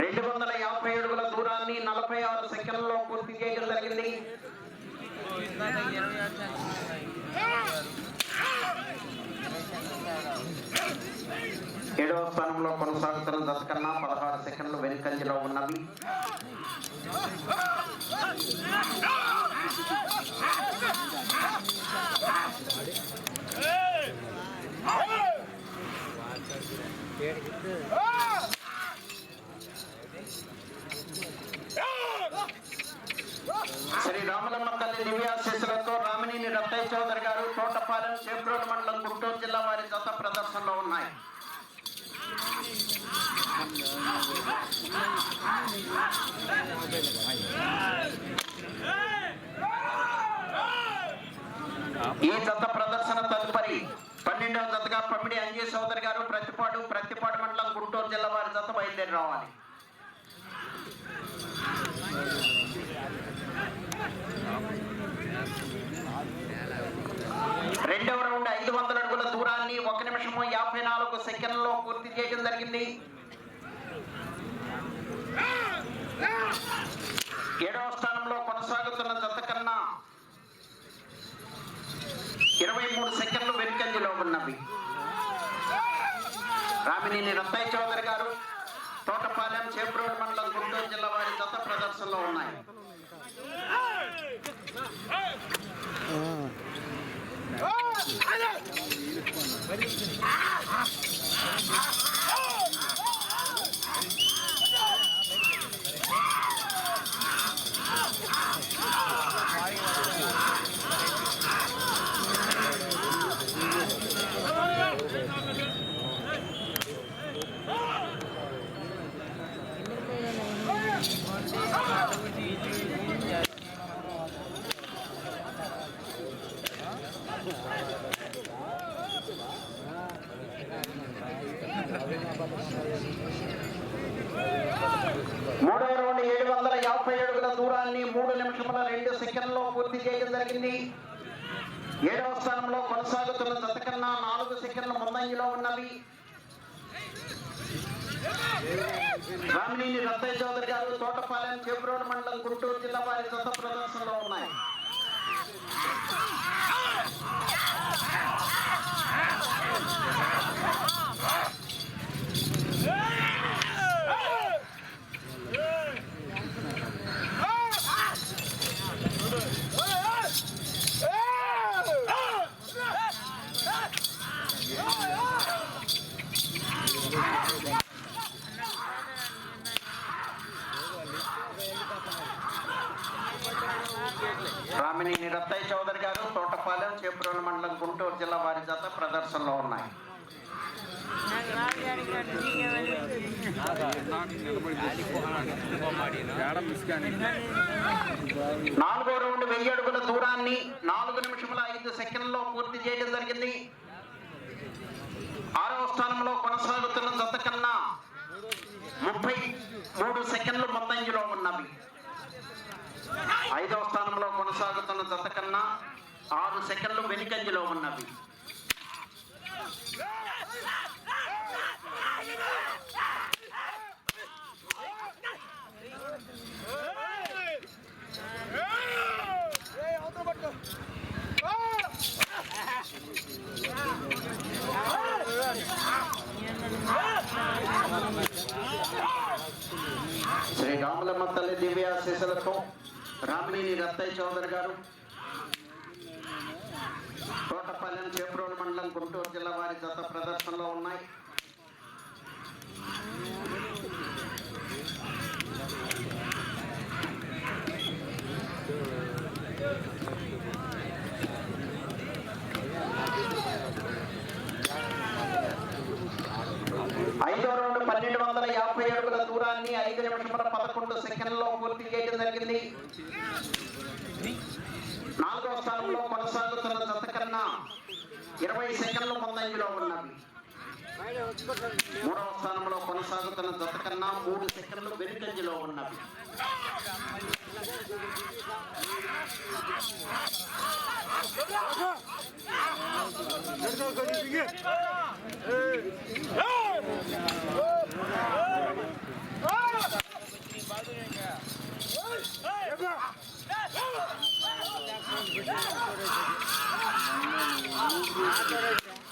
రెండు వందల యాభై అడుగుల దూరాన్ని నలభై ఆరు సెకండ్లో పూర్తి చేయడం జరిగింది. ఏడవ స్థానంలో కొనసాగుతున్న దశకన్నా పదహారు సెకండ్లు వెనుకంజలో ఉన్నవి Hey రామలమ్మ తల్లి దివ్యాశీస్సులతో రామినేని రత్తయ్య చౌదరి గారు తోటపాలెం చేబ్రోలు మండలం గుంటూరు జిల్లా వారి జత ప్రదర్శనలో ఉన్నాయి. ఈ జత ప్రదర్శన తదుపరి పన్నెండవ జతగా పమ్మిడి అంజీ సోదరి గారు ప్రతిపాడు ప్రతిపాడు మండలం గుంటూరు జిల్లా వారి జత బయలుదేరి రావాలి. రెండవ రౌండ్ ఐదు వందల అడుగుల దూరాన్ని ఒక నిమిషము యాభై నాలుగు సెకండ్లో పూర్తి చేయడం జరిగింది. ఏడవ స్థానంలో కొనసాగుతున్న జత కన్నా ఇరవై మూడు సెకండ్లు వెనుకంజలో ఉన్నవి. రామినేని రత్తయ్య చౌదరి గారు తోటపాలెం చేబ్రోడ్ మండలం గుంటూరు జిల్లా వారి జత ప్రదర్శనలో ఉన్నాయి. మూడవ రౌండ్ ఏడు వందల యాభై అడుగుల దూరాన్ని మూడు నిమిషముల రెండు సెకండ్లో పూర్తి చేయడం జరిగింది. ఏడవ స్థానంలో కొనసాగుతున్న జత కన్నా నాలుగు సెకండ్ల ముందంజలో ఉన్నవి. రామినేని రత్తయ్య చౌదరి గారు తోటపాలెం చెబ్రోడ్ మండలం గుంటూరు జిల్లా వారి జత ప్రదర్శనలో ఉన్నాయి. జత ప్రదర్శనలో ఉన్నాయి. నాలుగో రౌండ్ వెయ్యి అడుగుల దూరాన్ని నాలుగు నిమిషముల ఐదు సెకండ్లో పూర్తి చేయడం జరిగింది. ఆరవ స్థానంలో కొనసాగుతున్న జత కన్నా ముప్పై మూడు సెకండ్లు ముందంజలో ఉన్నవి. ఐదవ స్థానంలో కొనసాగుతున్న జత కన్నా ఆరు సెకండ్లు వెనుకంజలో ఉన్నవి. శ్రీ రాములమ్మ తల్లి దివ్యాశీసులతో రామినేని రత్తయ్య చౌదరి గారు తోటపల్లెం చేప్రోలు మండలం గుంటూరు. జతల వారి జత ప్రదర్శనలో ఉన్నాయి. ఐదో రౌండ్ పన్నెండు వందల యాభై అడుగుల దూరాన్ని ఐదు నిమిషం పదకొండు సెకండ్లో పూర్తి చేయడం జరిగింది. మూడవ స్థానంలో కొనసాగుతున్న జత కన్నా మూడు సెకండ్లు వెనుకంజలో ఉన్నవి.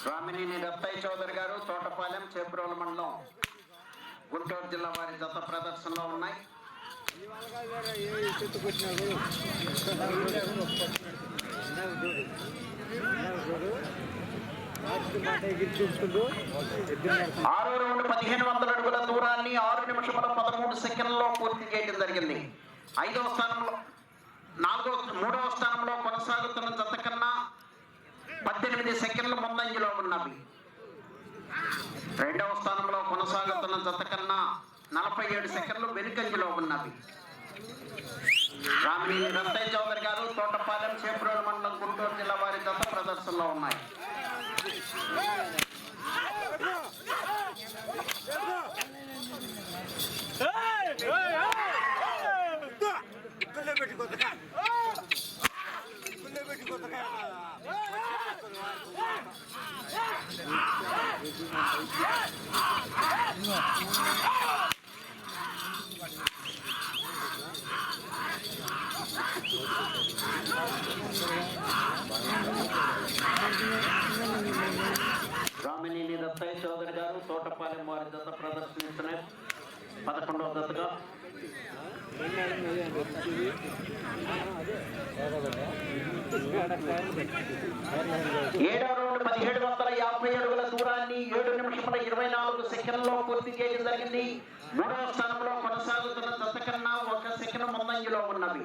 స్వామినేని రత్తయ్య చౌదరి గారు తోటపాలెం చేబ్రోలు మండలం గుంటూరు జిల్లా వారి జత ప్రదర్శనలో ఉన్నాయి. ఆరో రెండు పదిహేను వందల అడుగుల దూరాన్ని ఆరు నిమిషముల పదమూడు సెకండ్లలో పూర్తి చేయడం జరిగింది. ఐదవ స్థానంలో నాలుగవ మూడవ స్థానంలో కొనసాగుతున్న జత కన్నా పద్దెనిమిది సెకండ్ల ముందంజలో ఉన్నవి. రెండవ స్థానంలో కొనసాగుతున్న జత కన్నా నలభై ఏడు సెకండ్లు వెనుకంజలో ఉన్నవి. రామినేని రత్తయ్య చౌదరి గారు తోటపాలెం చేపురోలు మండలం గుంటూరు జిల్లా వారి జత ప్రదర్శనలో ఉన్నాయి. రామినేని రత్తయ్య చౌదరి గారు తోటపాలెం వారి జత ప్రదర్శనిస్తున్నాయి పదకొండవ జతగా ఏడవ రౌండ్ పదిహేడు వందల యాభై అడుగుల దూరాన్ని ఏడు నిమిషముల ఇరవై నాలుగు సెకండ్లో పూర్తి చేయడం జరిగింది. మూడవ స్థానంలో కొనసాగుతున్న దశ కన్నా ఒక సెకండ్ ముందంజలో ఉన్నవి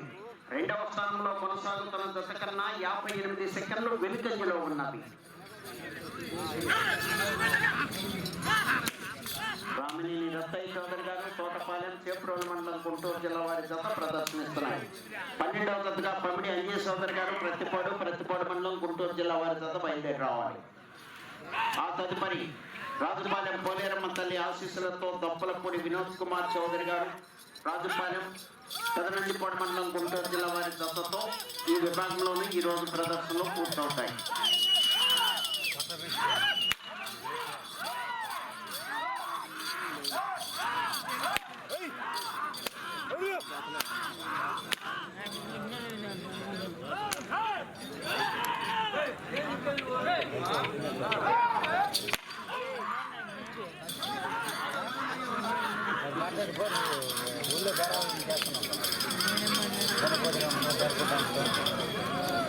రెండవ స్థానంలో కొనసాగుతున్న దశ కన్నా యాభై ఎనిమిది సెకండ్లు వెనుకంజలో ఉన్నవి రామినేని రత్తయ్య చౌదరి గారు తోటపాలెం చేప్రోలు మండలం గుంటూరు జిల్లా వారి జత ప్రదర్శనిస్తున్నారు పన్నెండవ జతగా పమిడి అంజయ్ చౌదరి గారు ప్రతిపాడు ప్రతిపాడు మండలం గుంటూరు జిల్లా వారి జత బయలుదేరి రావాలి. ఆ తదుపరి రాజుపాలెం పోలేరమ్మ తల్లి ఆశీస్సులతో దొప్పలపూడి వినోద్ కుమార్ చౌదరి గారు రాజుపాలెం పెదనందిపాడు మండలం గుంటూరు జిల్లా వారి జతతో ఈ విభాగంలోని ఈ రోజు ప్రదర్శనలు పూర్తవుతాయి.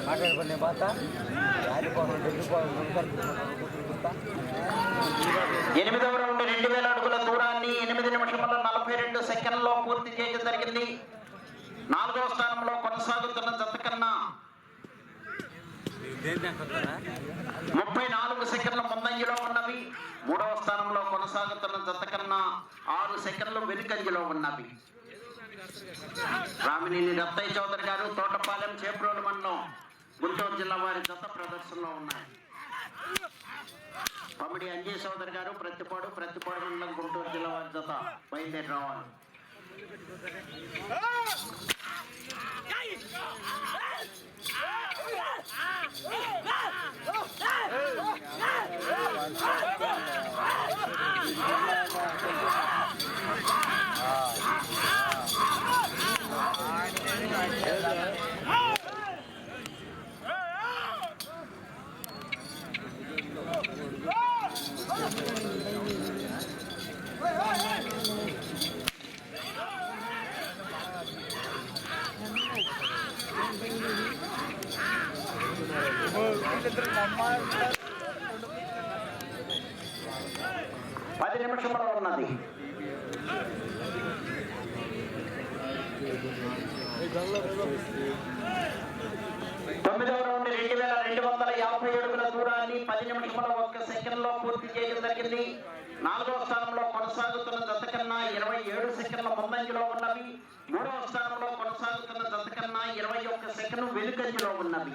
మాట్లాడుకునే బాత ఎనిమిదవ రౌండ్ రెండు వేల అడుగుల దూరాన్ని ఎనిమిది నిమిషముల నలభై రెండు సెకండ్లో పూర్తి చేయడం జరిగింది. నాలుగవ స్థానంలో కొనసాగుతున్న జత కన్నా ముప్పై నాలుగు సెకండ్ల ముందంజలో ఉన్నవి. మూడవ స్థానంలో కొనసాగుతున్న జత కన్నా ఆరు సెకండ్లు వెనుకంజలో ఉన్నవి. రామినేని రత్తయ్య చౌదరి గారు తోటపాలెం చేప్రోలు మండలం గుంటూరు జిల్లా వారి జత ప్రదర్శనలో ఉన్నాయి. పమిడి అంజయ్ చౌదరి గారు ప్రతిపాడు ప్రతిపాడు మండలం గుంటూరు జిల్లా వారి జత బయలుదేరి రావాలి. கட்டி పది నిమిషంలో ఉన్నది. తొమ్మిదవ రౌండ్ రెండు వేల రెండు వందల యాభై అడుగుల దూరాన్ని పది నిమిషముల ఒక్క సెకండ్లో పూర్తి చేయడం జరిగింది. నాలుగవ స్థానంలో కొనసాగుతున్న జత కన్నా ఇరవై ఏడు సెకండ్ల ముందంజలో ఉన్నవి. మూడవ స్థానంలో కొనసాగుతున్న జత కన్నా ఇరవై ఒక్క సెకండ్ వెనుకంజలో ఉన్నవి.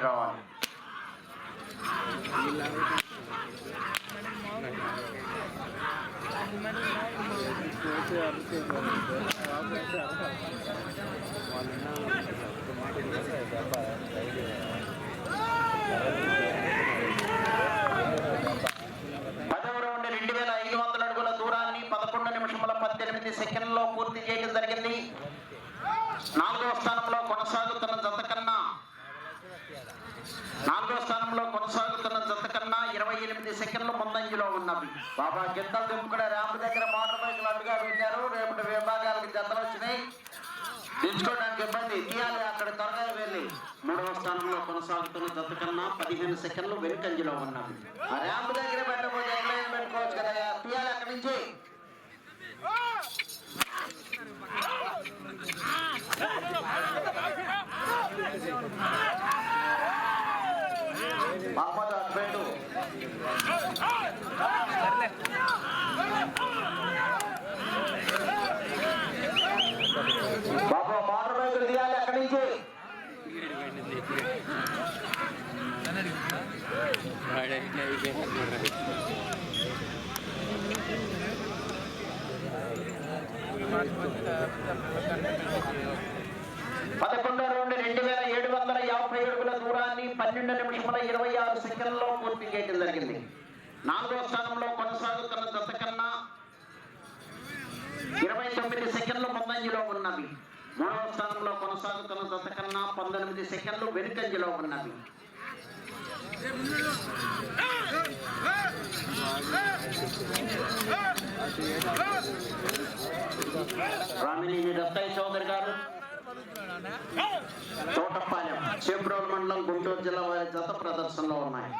బయటకు రావాలి పదవ రౌండ్ రెండు వేల ఐదు వందల అడుగుల దూరాన్ని పదకొండు నిమిషముల పద్దెనిమిది సెకండ్లో పూర్తి చేయడం జరిగింది నాలుగవ స్థానంలో కొనసాగుతున్న జత కన్నా నాలుగో స్థానంలో కొనసాగుతున్న జత కన్నా ఇరవై ఎనిమిది సెకండ్లు ముందంజలో ఉన్నవి బాబా గిద్దలు దింపుకునే ర్యాంప్ దగ్గర మోటార్ బైకులు అడ్డుగా పెట్టారు. రేపటి విభాగాలకు జతలు వచ్చినాయి. దించుకోవడానికి ఇబ్బంది. తీయాలి అక్కడ త్వరగా వెళ్ళి. మూడవ స్థానంలో కొనసాగుతున్న జత కన్నా పదిహేను సెకండ్లు వెనుకంజలో ఉన్నవి ఆ ర్యాంప్ దగ్గర పెట్టకపోతే పెట్టుకోవచ్చు కదా? తీయాలి అక్కడి నుంచి మహమ్మద్ అడ్బెట్టు బాబు మోటార్ బైకులు తీయాలి అక్కడి నుంచి పదకొండో రౌండ్ రెండు వేల ఏడు వందల యాభై అడుగుల దూరాన్ని పన్నెండు నిమిషముల ఇరవై ఆరు సెకండ్లో పూర్తి చేయడం జరిగింది. నాలుగో స్థానంలో కొనసాగుతున్న దశ కన్నా ఇరవై తొమ్మిది సెకండ్లు ముందంజలో ఉన్నవి. మూడవ స్థానంలో కొనసాగుతున్న దశ కన్నా పంతొమ్మిది సెకండ్లు వెనుకంజలో ఉన్నవి. రామినేని దత్తాయి చౌదరి గారు తోటపాలెం చేబ్రోల్ మండలం గుంటూరు జిల్లా వారి జత ప్రదర్శనలో ఉన్నాయి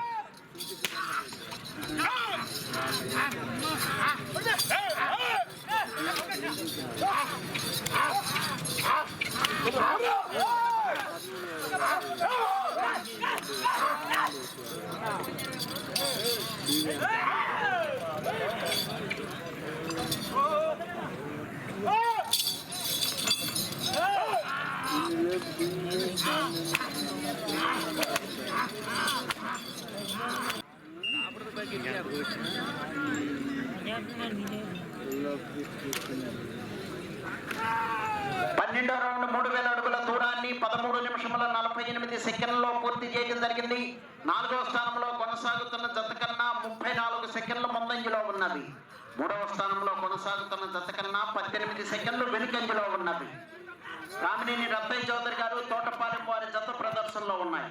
పన్నెండో రౌండ్ మూడు వేల అడుగుల దూరాన్ని పదమూడు నిమిషముల నలభై ఎనిమిది సెకండ్లలో పూర్తి చేయడం జరిగింది. నాలుగో స్థానంలో కొనసాగుతున్న జత కన్నా ముప్పై నాలుగు సెకండ్ల ముందంజలో ఉన్నది. మూడవ స్థానంలో కొనసాగుతున్న జత కన్నా పద్దెనిమిది సెకండ్లు వెనుకంజలో ఉన్నది. రామినేని రబ్బై చౌదరి గారు తోటపాలెం వారి జత ప్రదర్శనలో ఉన్నాయి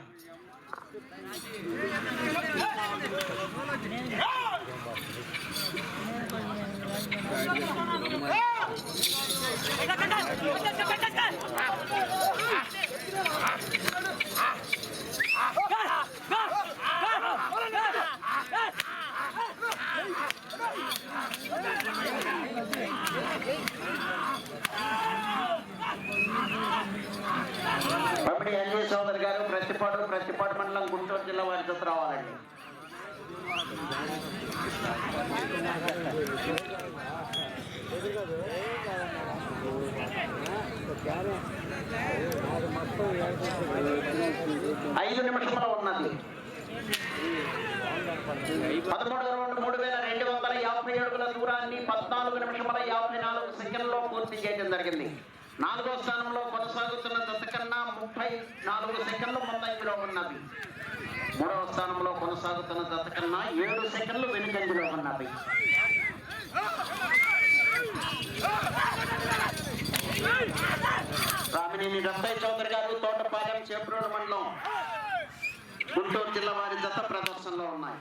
పంపిణీ అంజయ్ చౌదరి గారు ప్రతిపాడు ప్రతిపాడు మండలం గుంటూరు జిల్లా వారి జత రావాలండి. ఐదు నిమిషముల ఉన్నది. పదమూడు రెండు మూడు వేల రెండు వందల యాభై అడుగుల దూరాన్ని పద్నాలుగు నిమిషముల యాభై నాలుగు సెకండ్లో పూర్తి చేయడం జరిగింది. నాలుగో స్థానంలో కొనసాగుతున్న దశ కన్నా ముప్పై నాలుగు సెకండ్లు ముందంజలో ఉన్నది మూడవ స్థానంలో కొనసాగుతున్న దశ కన్నా ఏడు సెకండ్లు వెనుకంజలో ఉన్నది రామినేని రత్తయ్య చౌదరి గారు తోటపాలెం చేప్రోలు మండలం గుంటూరు జిల్లా వారి జత ప్రదర్శనలో ఉన్నాయి.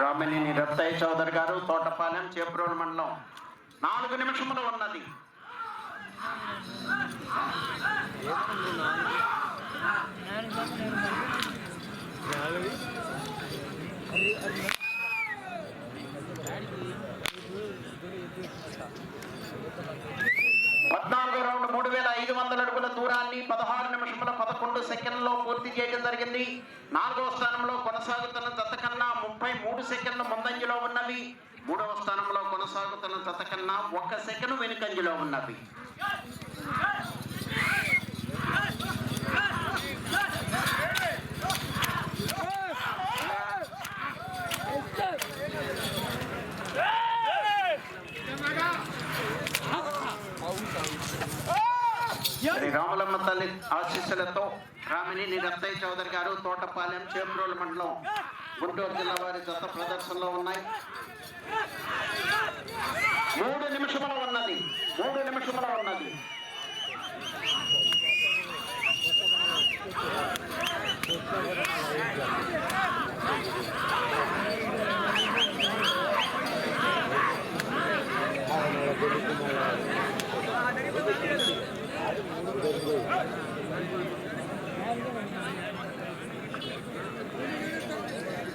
రామినేని రత్తయ్య చౌదరి గారు తోటపాలెం చేప్రోలు మండలం. నాలుగు నిమిషములు ఉన్నది. పద్నాలుగు రౌండ్ మూడు వేల ఐదు వందల అడుగుల దూరాన్ని పదహారు నిమిషముల పదకొండు సెకండ్లో పూర్తి చేయడం జరిగింది. నాలుగవ స్థానంలో కొనసాగుతున్న జత కన్నా ముప్పై మూడు సెకండ్లు ముందంజలో ఉన్నవి. మూడవ స్థానంలో కొనసాగుతున్న జత కన్నా ఒక్క సెకండ్ వెనుకంజలో ఉన్నవి శ్రీ రాములమ్మ తల్లి ఆశీస్సులతో రామినేని రత్తయ్య చౌదరి కొత్తపాలెం తోటపాలెం చేబ్రోలు మండలం గుంటూరు జిల్లా వారి జత ప్రదర్శనలో ఉన్నాయి. మూడు నిమిషముల ఉన్నది. మూడు నిమిషముల ఉన్నది.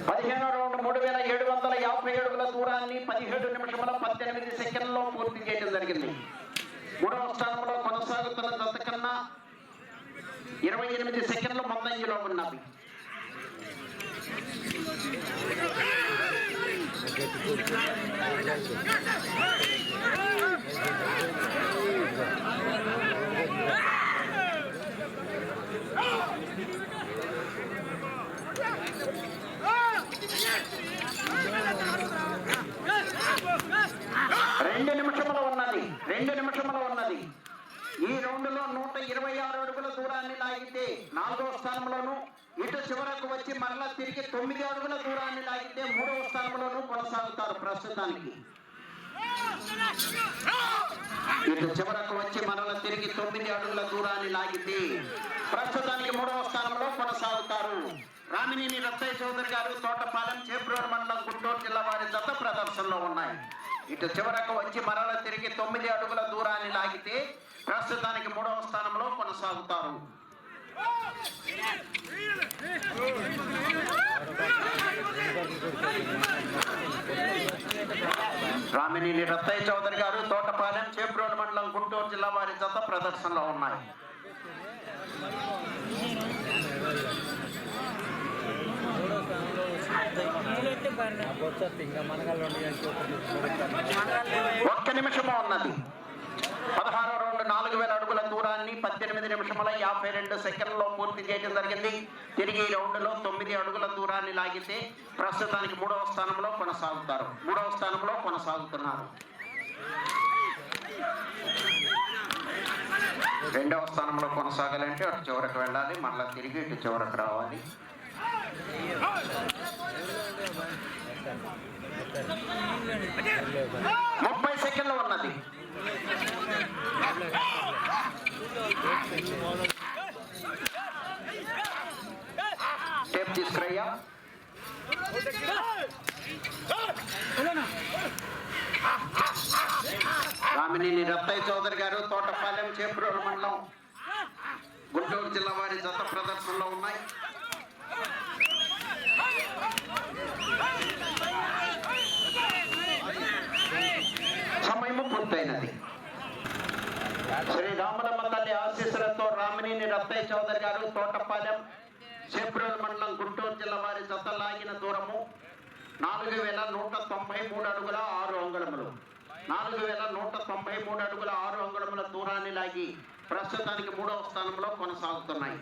పదిహేను రౌండ్ మూడు వేల ఏడు వందల యాభై అడుగుల దూరాన్ని పదిహేడు నిమిషముల పద్దెనిమిది సెకండ్లో పూర్తి చేయడం జరిగింది. మూడవ స్థానంలో కొనసాగుతున్న జత కన్నా ఇరవై ఎనిమిది సెకండ్లు ముందంజలో ఉన్నవి రెండు నిమిషముల ఉన్నది రెండు నిమిషముల ఉన్నది ఈ రౌండ్లో నూట ఇరవై ఆరు అడుగుల దూరాన్ని లాగితే నాలుగవ స్థానంలోను ఇటు చివరకు వచ్చి మరలా తిరిగి తొమ్మిది అడుగుల దూరాన్ని లాగితే మూడవ స్థానంలోను కొనసాగుతారు ప్రస్తుతానికి. ఇటు చివరకు వచ్చి మరల తిరిగి తొమ్మిది అడుగుల దూరాన్ని లాగితే ప్రస్తుతానికి మూడవ స్థానంలో కొనసాగుతారు. రామినేని రత్తయ్య చౌదరి గారు తోటపాలెం చేబ్రోడ్ మండలం గుంటూరు జిల్లా వారి దత్త ప్రదర్శనలో ఉన్నాయి. ఇటు చివరకు వచ్చి మరల తిరిగి తొమ్మిది అడుగుల దూరాన్ని లాగితే ప్రస్తుతానికి మూడవ స్థానంలో కొనసాగుతారు. రామినేని రత్తయ్య చౌదరి గారు తోటపాలెం చేబ్రోడ్ మండలం గుంటూరు జిల్లా వారి జత ప్రదర్శనలో ఉన్నాయి. ఒక్క నిమిషము ఉన్నది. పదహారో రెండు నాలుగు వేల అడుగుల దూరాన్ని పద్దెనిమిది నిమిషముల యాభై రెండు సెకండ్లో పూర్తి చేయడం జరిగింది. తిరిగి ఈ రౌండ్లో తొమ్మిది అడుగుల దూరాన్ని లాగితే ప్రస్తుతానికి మూడవ స్థానంలో కొనసాగుతారు. మూడవ స్థానంలో కొనసాగుతున్నారు. రెండవ స్థానంలో కొనసాగాలంటే అటు చివరకు వెళ్ళాలి మళ్ళీ తిరిగి ఇటు చివరకు రావాలి. ముప్పై సెకండ్లు ఉన్నది. టేప్ తీసుకురయ్యా. రామినేని రత్తయ్య చౌదరి గారు తోటపాలెం చేపూరు మండలం గుంటూరు జిల్లా వారి జత ప్రదర్శనలో ఉన్నాయి. సమయము శ్రీ రామలమ్మ తల్లి ఆశీస్సులతో రామినేని రత్తయ్య చౌదరి గారు తోటపాలెం చేపురోలు మండలం గుంటూరు జిల్లా వారి జతలాగిన దూరము నాలుగు వేల నూట తొంభై మూడు అడుగుల ఆరు అంగుళములు. నాలుగు వేల నూట తొంభై మూడు అడుగుల ఆరు అంగుళముల దూరాన్ని లాగి ప్రస్తుతానికి మూడవ స్థానంలో కొనసాగుతున్నాయి.